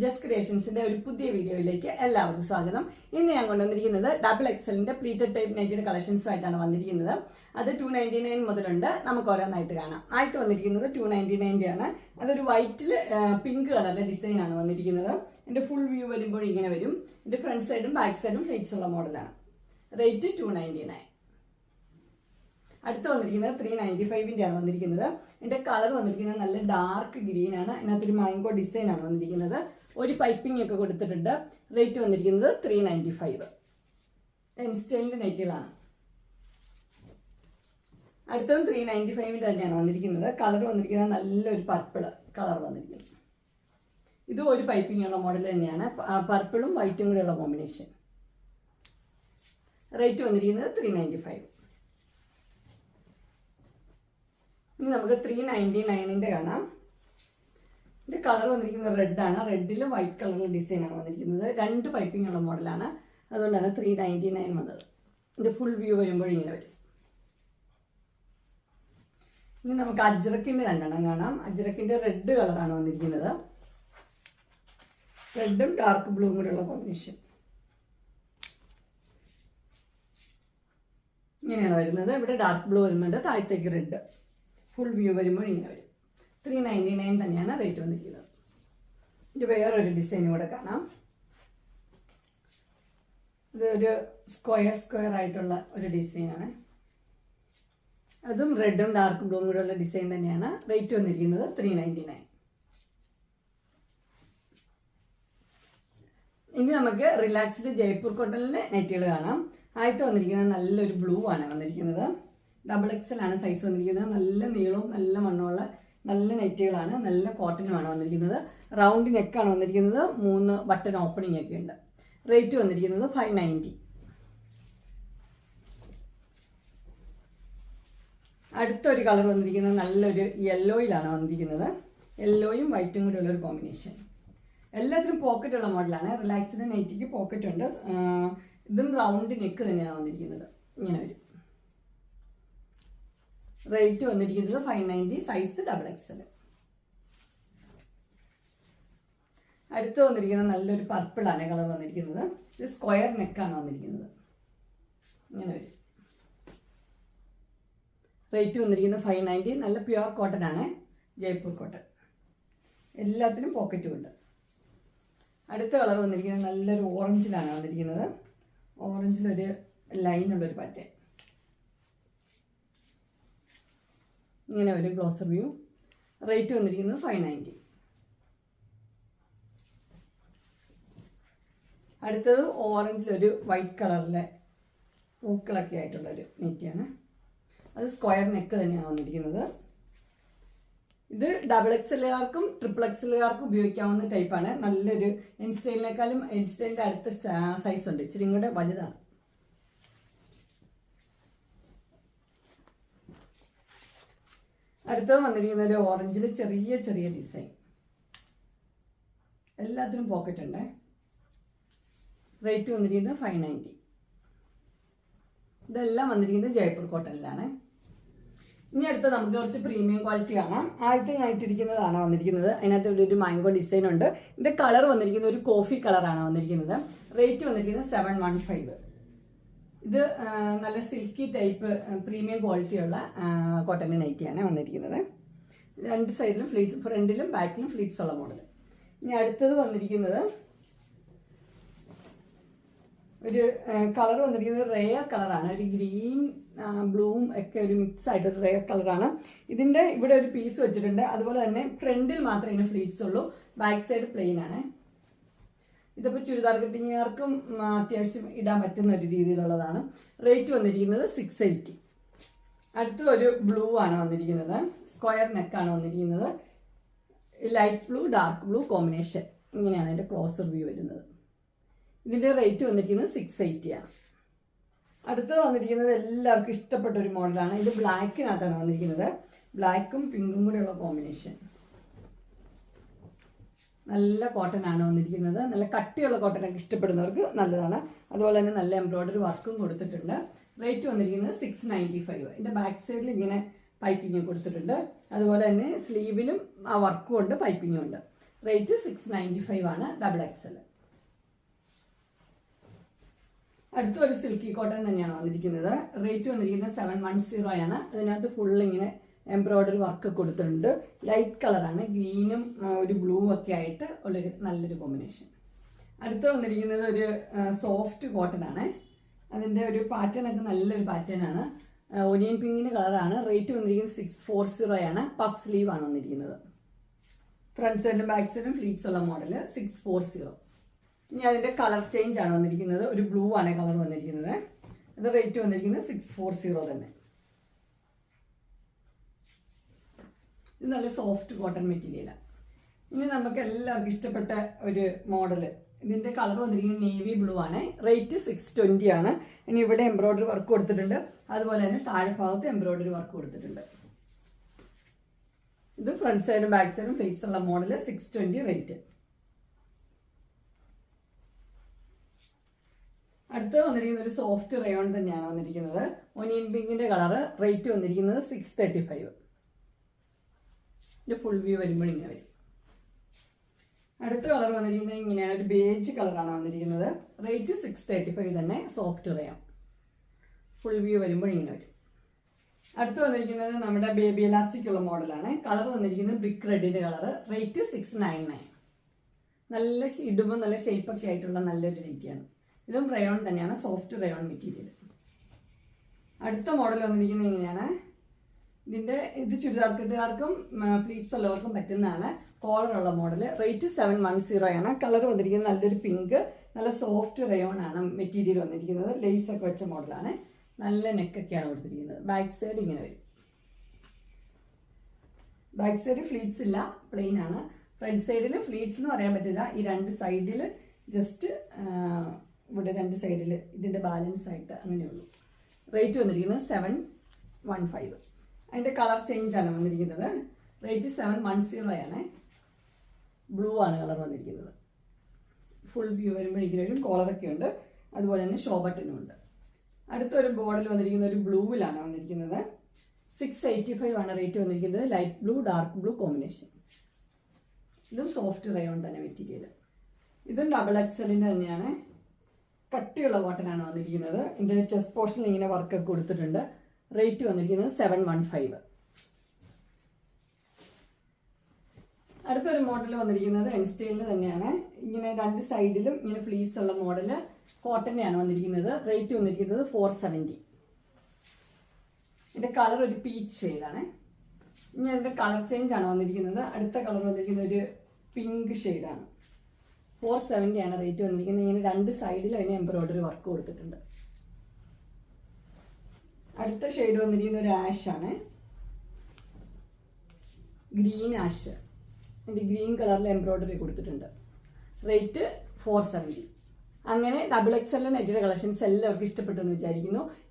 Just ക്രിയേഷൻസിന്റെ ഒരു പുതിയ വീഡിയോയിലേക്ക് എല്ലാവർക്കും സ്വാഗതം. ഇന്ന് ഞാൻ കൊണ്ടുവന്നിരിക്കുന്നത് ഡബിൾ എക്സലിന്റെ പ്ലീറ്റഡ് ടൈപ്പ് നൈറ്റിയുടെ കളക്ഷൻസുമായിട്ടാണ് വന്നിരിക്കുന്നത്. അത് ടു നയന്റി നയൻ മുതലുണ്ട്. നമുക്ക് ഓരോന്നായിട്ട് കാണാം. ആയിട്ട് വന്നിരിക്കുന്നത് ടു നയന്റി നയന്റെ ആണ് അതൊരു വൈറ്റിൽ പിങ്ക് കളറിന്റെ ഡിസൈൻ ആണ് വന്നിരിക്കുന്നത്. എന്റെ ഫുൾ വ്യൂ വരുമ്പോൾ ഇങ്ങനെ വരും. എന്റെ ഫ്രണ്ട് സൈഡും ബാക്ക് സൈഡും ഫ്ലേറ്റ്സ് ഉള്ള മോഡലാണ്. റേറ്റ് ടു നയന്റി നയൻ അടുത്ത് വന്നിരിക്കുന്നത് ത്രീ നയന്റി ഫൈവിന്റെ ആണ് വന്നിരിക്കുന്നത്. എന്റെ കളർ വന്നിരിക്കുന്നത് നല്ല ഡാർക്ക് ഗ്രീൻ ആണ്. അതിനകത്തൊരു മാങ്കോ ഡിസൈൻ ആണ് വന്നിരിക്കുന്നത്. ഒരു പൈപ്പിംഗ് ഒക്കെ കൊടുത്തിട്ടുണ്ട്. റേറ്റ് വന്നിരിക്കുന്നത് ത്രീ നയന്റി ഫൈവ് എൻസ്റ്റൈലിന്റെ നെറ്റുകളാണ് അടുത്തതും ത്രീ നയന്റി ഫൈവിന്റെ തന്നെയാണ് വന്നിരിക്കുന്നത്. കളർ വന്നിരിക്കുന്നത് നല്ലൊരു പർപ്പിൾ കളർ വന്നിരിക്കുന്നു. ഇതും ഒരു പൈപ്പിംഗ് ഉള്ള മോഡൽ തന്നെയാണ്. പർപ്പിളും വൈറ്റും കൂടെ ഉള്ള കോമ്പിനേഷൻ റേറ്റ് വന്നിരിക്കുന്നത് ത്രീ നയന്റി ഫൈവ് ഇനി നമുക്ക് ത്രീ നയന്റി നയനിന്റെ കാണാം. ഇതിന്റെ കളർ വന്നിരിക്കുന്നത് റെഡാണ് റെഡിലും വൈറ്റ് കളറിൽ ഡിസൈനാണ് വന്നിരിക്കുന്നത്. രണ്ട് പൈപ്പിംഗ് ഉള്ള മോഡലാണ് അതുകൊണ്ടാണ് ത്രീ നയന്റി നയൻ വന്നത്. ഇതിന്റെ ഫുൾ വ്യൂ വരുമ്പോൾ ഇങ്ങനെ വരും. ഇനി നമുക്ക് അജ്രക്കിന്റെ രണ്ടെണ്ണം കാണാം. അജ്രക്കിന്റെ റെഡ് കളറാണ് വന്നിരിക്കുന്നത്. റെഡും ഡാർക്ക് ബ്ലൂവും കൂടെയുള്ള കോമ്പിനേഷൻ ഇങ്ങനെയാണ് വരുന്നത്. ഇവിടെ ഡാർക്ക് ബ്ലൂ വരുന്നുണ്ട്. താഴത്തേക്ക് റെഡ് ഫുൾ വ്യൂ വരുമ്പോൾ ഇങ്ങനെ വരും. ത്രീ നയന്റി നയൻ തന്നെയാണ് റേറ്റ് വന്നിരിക്കുന്നത്. ഇത് വേറൊരു ഡിസൈൻ കൂടെ കാണാം. ഇതൊരു സ്ക്വയർ സ്ക്വയർ ആയിട്ടുള്ള ഒരു ഡിസൈനാണ് അതും റെഡും ഡാർക്ക് ബ്ലൂ കൂടെ ഉള്ള ഡിസൈൻ തന്നെയാണ് റേറ്റ് വന്നിരിക്കുന്നത് ത്രീ നയന്റി നയൻ ഇനി നമുക്ക് റിലാക്സ്ഡ് ജയ്പൂർ കോട്ടണിലെ നെറ്റുകൾ കാണാം. ആദ്യത്തെ വന്നിരിക്കുന്നത് നല്ലൊരു ബ്ലൂ ആണ് വന്നിരിക്കുന്നത്. ഡബിൾ എക്സൽ ആണ് സൈസ് വന്നിരിക്കുന്നത്. നല്ല നീളവും നല്ല മണ്ണുമുള്ള നല്ല നെറ്റുകളാണ് നല്ല കോട്ടനുമാണ് വന്നിരിക്കുന്നത്. റൗണ്ട് നെക്കാണ് വന്നിരിക്കുന്നത്. മൂന്ന് ബട്ടൺ ഓപ്പണിംഗ് ഒക്കെ ഉണ്ട്. റേറ്റ് വന്നിരിക്കുന്നത് ഫൈവ് നയന്റി. അടുത്തൊരു കളർ വന്നിരിക്കുന്നത് നല്ലൊരു യെല്ലോയിലാണ് വന്നിരിക്കുന്നത്. യെല്ലോയും വൈറ്റും കൂടെ ഉള്ളൊരു കോമ്പിനേഷൻ. എല്ലാത്തിനും പോക്കറ്റ് ഉള്ള മോഡലാണ് റിലാക്സ്ഡ് നെറ്റിക്ക് പോക്കറ്റ് ഉണ്ട്. ഇതും റൗണ്ട് നെക്ക് തന്നെയാണ് വന്നിരിക്കുന്നത്. ഇങ്ങനെ വരും. റേറ്റ് വന്നിരിക്കുന്നത് five ninety size double XL അടുത്ത് വന്നിരിക്കുന്നത് നല്ലൊരു പർപ്പിളാണ് കളർ വന്നിരിക്കുന്നത്. ഇത് സ്ക്വയർ നെക്കാണ് വന്നിരിക്കുന്നത്. ഇങ്ങനെ വരും. റേറ്റ് വന്നിരിക്കുന്നത് ഫൈവ് നയന്റി നല്ല പ്യുവർ കോട്ടൺ ആണ്. ജയ്പൂർ കോട്ടൺ എല്ലാത്തിനും പോക്കറ്റും ഉണ്ട്. അടുത്ത കളർ വന്നിരിക്കുന്നത് നല്ലൊരു ഓറഞ്ചിലാണ് വന്നിരിക്കുന്നത്. ഓറഞ്ചിലൊരു ലൈനുള്ളൊരു പാറ്റേൺ ഇങ്ങനെ ഒരു ഗ്ലോസർ വ്യൂ റേറ്റ് വന്നിരിക്കുന്നത് ഫൈവ് നയന്റി അടുത്തത് ഓറഞ്ചിലൊരു വൈറ്റ് കളറിലെ പൂക്കളൊക്കെ ആയിട്ടുള്ളൊരു നെറ്റിയാണ് അത് സ്ക്വയർ നെക്ക് തന്നെയാണ് വന്നിരിക്കുന്നത്. ഇത് ഡബിൾ എക്സ് എക്സലുകാർക്കും ട്രിപ്പിൾ എക്സ് എക്സലുകാർക്കും ഉപയോഗിക്കാവുന്ന ടൈപ്പാണ് നല്ലൊരു ഇൻസ്റ്റൈലിനേക്കാളും ഇൻസ്റ്റൈലിന്റെ അടുത്ത സൈസ് ഉണ്ട്. ഇച്ചിരി കൂടെ വലുതാണ്. അടുത്തത് വന്നിരിക്കുന്ന ഒരു ഓറഞ്ചിൽ ചെറിയ ചെറിയ ഡിസൈൻ എല്ലാത്തിനും പോക്കറ്റ് ഉണ്ട്. റേറ്റ് വന്നിരിക്കുന്നത് ഫൈവ് നയന്റി ഇതെല്ലാം വന്നിരിക്കുന്നത് ജയ്പൂർ കോട്ടണിലാണ്. ഇനി അടുത്ത നമുക്ക് കുറച്ച് പ്രീമിയം ക്വാളിറ്റി കാണാം. ആദ്യത്തെ ഞാൻ ഇട്ടിരിക്കുന്നതാണ് വന്നിരിക്കുന്നത്. അതിനകത്ത് ഇവിടെ ഒരു മാംഗോ ഡിസൈൻ ഉണ്ട്. ഇതിന്റെ കളർ വന്നിരിക്കുന്ന ഒരു കോഫി കളറാണ് വന്നിരിക്കുന്നത്. റേറ്റ് വന്നിരിക്കുന്നത് സെവൻ വൺ ഫൈവ് ഇത് നല്ല സിൽക്കി ടൈപ്പ് പ്രീമിയം ക്വാളിറ്റിയുള്ള കോട്ടൺ നൈറ്റിയാണ് വന്നിരിക്കുന്നത്. രണ്ട് സൈഡിലും ഫ്ലീറ്റ്സ് ഫ്രണ്ടിലും ബാക്കിലും ഫ്ലീറ്റ്സ് ഉള്ള മോഡൽ ഇനി അടുത്തത് വന്നിരിക്കുന്നത് ഒരു കളർ വന്നിരിക്കുന്നത് റെയർ കളറാണ് ഒരു ഗ്രീൻ ബ്ലൂവും ഒക്കെ ഒരു മിക്സ് ആയിട്ട് ഒരു റെയർ കളറാണ് ഇതിന്റെ ഇവിടെ ഒരു പീസ് വെച്ചിട്ടുണ്ട്. അതുപോലെ തന്നെ ഫ്രണ്ടിൽ മാത്രമേ ഇതിന് ഫ്ലീറ്റ്സ് ഉള്ളൂ. ബാക്ക് സൈഡ് പ്ലെയിൻ ആണ്. ഇതിപ്പോൾ ചുരിദാർ കട്ടിങ്ങുകാർക്കും അത്യാവശ്യം ഇടാൻ പറ്റുന്ന ഒരു രീതിയിലുള്ളതാണ്. റേറ്റ് വന്നിരിക്കുന്നത് സിക്സ് എയ്റ്റി അടുത്ത ഒരു ബ്ലൂ ആണ് വന്നിരിക്കുന്നത്. സ്ക്വയർ നെക്കാണ് വന്നിരിക്കുന്നത്. Light blue dark blue combination ഇങ്ങനെയാണ് അതിന്റെ ക്ലോസർ വ്യൂ വരുന്നത്. ഇതിന്റെ റേറ്റ് വന്നിരിക്കുന്നത് സിക്സ് എയ്റ്റിയാണ് അടുത്തത് വന്നിരിക്കുന്നത് എല്ലാവർക്കും ഇഷ്ടപ്പെട്ട ഒരു മോഡലാണ് ഇത് ബ്ലാക്കിനകത്താണ് വന്നിരിക്കുന്നത്. ബ്ലാക്കും പിങ്കും കൂടെയുള്ള കോമ്പിനേഷൻ നല്ല കോട്ടൺ ആണ് വന്നിരിക്കുന്നത്. നല്ല കട്ടിയുള്ള കോട്ടൺ ഒക്കെ ഇഷ്ടപ്പെടുന്നവർക്ക് നല്ലതാണ്. അതുപോലെ തന്നെ നല്ല എംബ്രോയ്ഡറി വർക്കും കൊടുത്തിട്ടുണ്ട്. റേറ്റ് വന്നിരിക്കുന്നത് സിക്സ് നയന്റി ഫൈവ് ഇതിന്റെ ബാക്ക് സൈഡിൽ ഇങ്ങനെ പൈപ്പിംഗ് കൊടുത്തിട്ടുണ്ട്. അതുപോലെ തന്നെ സ്ലീവിലും ആ വർക്കും ഉണ്ട് പൈപ്പിങ്ങും ഉണ്ട്. റേറ്റ് സിക്സ് നയന്റി ഫൈവ് ആണ് ഡബിൾ എക്സൽ അടുത്തൊരു സിൽക്കി കോട്ടൺ തന്നെയാണ് വന്നിരിക്കുന്നത്. റേറ്റ് വന്നിരിക്കുന്നത് സെവൻ വൺ സീറോ ആണ്. അതിനകത്ത് ഫുൾ ഇങ്ങനെ എംബ്രോയ്ഡറി വർക്ക് കൊടുത്തിട്ടുണ്ട്. ലൈറ്റ് കളറാണ് ഗ്രീനും ഒരു ബ്ലൂ ഒക്കെ ആയിട്ട് ഉള്ളൊരു നല്ലൊരു കോമ്പിനേഷൻ അടുത്ത് വന്നിരിക്കുന്നത് ഒരു സോഫ്റ്റ് കോട്ടൺ ആണ്. അതിന്റെ ഒരു പാറ്റേൺ ഒക്കെ നല്ലൊരു പാറ്റേൺ ആണ്. ഒനിയൻ പിങ്കിന് കളറാണ് റേറ്റ് വന്നിരിക്കുന്നത് സിക്സ് ഫോർ സീറോ ആണ്. പഫ് സ്ലീവ് ആണ് വന്നിരിക്കുന്നത്. ഫ്രണ്ട് സൈഡിലും ബാക്ക് സൈഡിലും ഫ്ലീറ്റ്സ് ഉള്ള മോഡൽ സിക്സ് ഫോർ സീറോ ഇനി അതിന്റെ കളർ ചേഞ്ച് ആണ് വന്നിരിക്കുന്നത്. ഒരു ബ്ലൂ ആണ് കളർ വന്നിരിക്കുന്നത്. അത് റേറ്റ് വന്നിരിക്കുന്നത് സിക്സ് ഫോർ സീറോ തന്നെ. ഇത് നല്ല സോഫ്റ്റ് കോട്ടൺ മെറ്റീരിയലാണ് ഇനി നമുക്ക് എല്ലാവർക്കും ഇഷ്ടപ്പെട്ട ഒരു മോഡൽ ഇതിന്റെ കളർ വന്നിരിക്കുന്നത് നേവി ബ്ലൂ ആണ്. റേറ്റ് സിക്സ് ട്വന്റി ആണ്. ഇനി ഇവിടെ എംബ്രോയ്ഡറി വർക്ക് കൊടുത്തിട്ടുണ്ട്. അതുപോലെ തന്നെ താഴെ ഭാഗത്ത് എംബ്രോയ്ഡറി വർക്ക് കൊടുത്തിട്ടുണ്ട്. ഇത് ഫ്രണ്ട് സൈഡും ബാക്ക് സൈഡും ഫ്ലേറ്റ്സ് ഉള്ള മോഡൽ സിക്സ് ട്വന്റി റേറ്റ് അടുത്ത് വന്നിരിക്കുന്ന ഒരു സോഫ്റ്റ് റയോൺ തന്നെയാണ് വന്നിരിക്കുന്നത്. ഒനിയൻ പിങ്കിന്റെ കളർ റേറ്റ് വന്നിരിക്കുന്നത് സിക്സ് തേർട്ടി ഫൈവ് ഇതിന്റെ ഫുൾ വ്യൂ വരുമ്പോൾ ഇങ്ങനെ വരും. അടുത്ത കളർ വന്നിരിക്കുന്നത് ഇങ്ങനെയാണ്. ഒരു ബേജ് കളറാണ് വന്നിരിക്കുന്നത്. റേറ്റ് സിക്സ് തേർട്ടി ഫൈവ് തന്നെ സോഫ്റ്റ് റേയാണ് ഫുൾ വ്യൂ വരുമ്പോൾ ഇങ്ങനെ വരും. അടുത്ത് വന്നിരിക്കുന്നത് നമ്മുടെ ബേബി ഇലാസ്റ്റിക് ഉള്ള മോഡലാണ് കളർ വന്നിരിക്കുന്നത് brick റെഡിന്റെ colour rate six nine nine നല്ല ഇടുമ്പോൾ നല്ല ഷേപ്പൊക്കെ ആയിട്ടുള്ള നല്ലൊരു രീതിയാണ്. ഇതും റയോൺ തന്നെയാണ്. സോഫ്റ്റ് റയോൺ മെറ്റീരിയൽ അടുത്ത മോഡൽ വന്നിരിക്കുന്നത് ഇങ്ങനെയാണ്. ഇതിന്റെ ഇത് ചുരിദാർ കെട്ടുകാർക്കും പ്ലീറ്റ്സ് ഉള്ളവർക്കും പറ്റുന്നതാണ്. കോളർ ഉള്ള model rate seven one zero ആണ്. കളർ വന്നിരിക്കുന്നത് നല്ലൊരു പിങ്ക് നല്ല സോഫ്റ്റ് റയോൺ ആണ് മെറ്റീരിയൽ വന്നിരിക്കുന്നത്. ലേസ് ഒക്കെ വെച്ച മോഡലാണ് നല്ല നെക്കൊക്കെയാണ് കൊടുത്തിരിക്കുന്നത്. ബാക്ക് സൈഡ് ഇങ്ങനെ വരും. ബാക്ക് സൈഡ് ഫ്ലീറ്റ്സ് ഇല്ല. പ്ലെയിൻ ആണ്. ഫ്രണ്ട് സൈഡിൽ ഫ്ലീറ്റ്സ് എന്ന് പറയാൻ പറ്റില്ല. ഈ രണ്ട് സൈഡിൽ ജസ്റ്റ് ഇവിടെ രണ്ട് സൈഡിൽ ഇതിന്റെ ബാലൻസ് ആയിട്ട് അങ്ങനെയുള്ളൂ. റേറ്റ് വന്നിരിക്കുന്നത് സെവൻ വൺ ഫൈവ് അതിന്റെ കളർ ചേഞ്ച് ആണ് വന്നിരിക്കുന്നത്. റേറ്റ് സെവൻ വൺ സീറോ ആണ്. ബ്ലൂ ആണ് കളർ വന്നിരിക്കുന്നത്. ഫുൾ വ്യൂ വരുമ്പോഴേക്കും കോളറൊക്കെ ഉണ്ട്. അതുപോലെ തന്നെ ഷോ ബട്ടനും ഉണ്ട്. അടുത്തൊരു ബോർഡിൽ വന്നിരിക്കുന്ന ഒരു ബ്ലൂവിലാണ് വന്നിരിക്കുന്നത്. സിക്സ് എയ്റ്റി ഫൈവ് ആണ് റേറ്റ് വന്നിരിക്കുന്നത്. Light blue dark blue combination ഇതും സോഫ്റ്റ് റയോൺ തന്നെ മെറ്റീരിയൽ ഇതും ഡബിൾ എക്സലിന്റെ തന്നെയാണ്. കട്ടിയുള്ള കോട്ടനാണ് വന്നിരിക്കുന്നത്. ഇതിന്റെ ചെസ്റ്റ് പോർഷനിൽ ഇങ്ങനെ വർക്കൊക്കെ കൊടുത്തിട്ടുണ്ട്. റേറ്റ് വന്നിരിക്കുന്നത് സെവൻ വൺ ഫൈവ് അടുത്തൊരു മോഡൽ വന്നിരിക്കുന്നത് എൻ സ്റ്റൈലിന് തന്നെയാണ്. ഇങ്ങനെ രണ്ട് സൈഡിലും ഇങ്ങനെ ഫ്ലീസ് ഉള്ള മോഡൽ ആണ് വന്നിരിക്കുന്നത്. റേറ്റ് വന്നിരിക്കുന്നത് ഫോർ സെവന്റി ഇതിന്റെ കളർ ഒരു പീച്ച് ഷെയ്ഡാണ് ഇനി അതിന്റെ കളർ ചേഞ്ച് ആണ് വന്നിരിക്കുന്നത്. അടുത്ത കളർ വന്നിരിക്കുന്നത് ഒരു പിങ്ക് ഷെയ്ഡാണ് ഫോർ സെവന്റി ആണ് റേറ്റ് വന്നിരിക്കുന്നത്. ഇങ്ങനെ രണ്ട് സൈഡിലും അതിന് എംബ്രോയിഡറി വർക്ക് കൊടുത്തിട്ടുണ്ട്. അടുത്ത ഷെയ്ഡ് വന്നിരിക്കുന്ന ഒരു ആഷ് ആണ്. ഗ്രീൻ ആഷ് അതിന്റെ ഗ്രീൻ കളറിൽ എംബ്രോയിഡറി കൊടുത്തിട്ടുണ്ട്. റേറ്റ് ഫോർ സെവന്റി അങ്ങനെ ഡബിൾ എക്സ് എൽ നെറ്റിന്റെ കളക്ഷൻസ് എല്ലാവർക്കും ഇഷ്ടപ്പെട്ടു എന്ന് വിചാരിക്കുന്നു.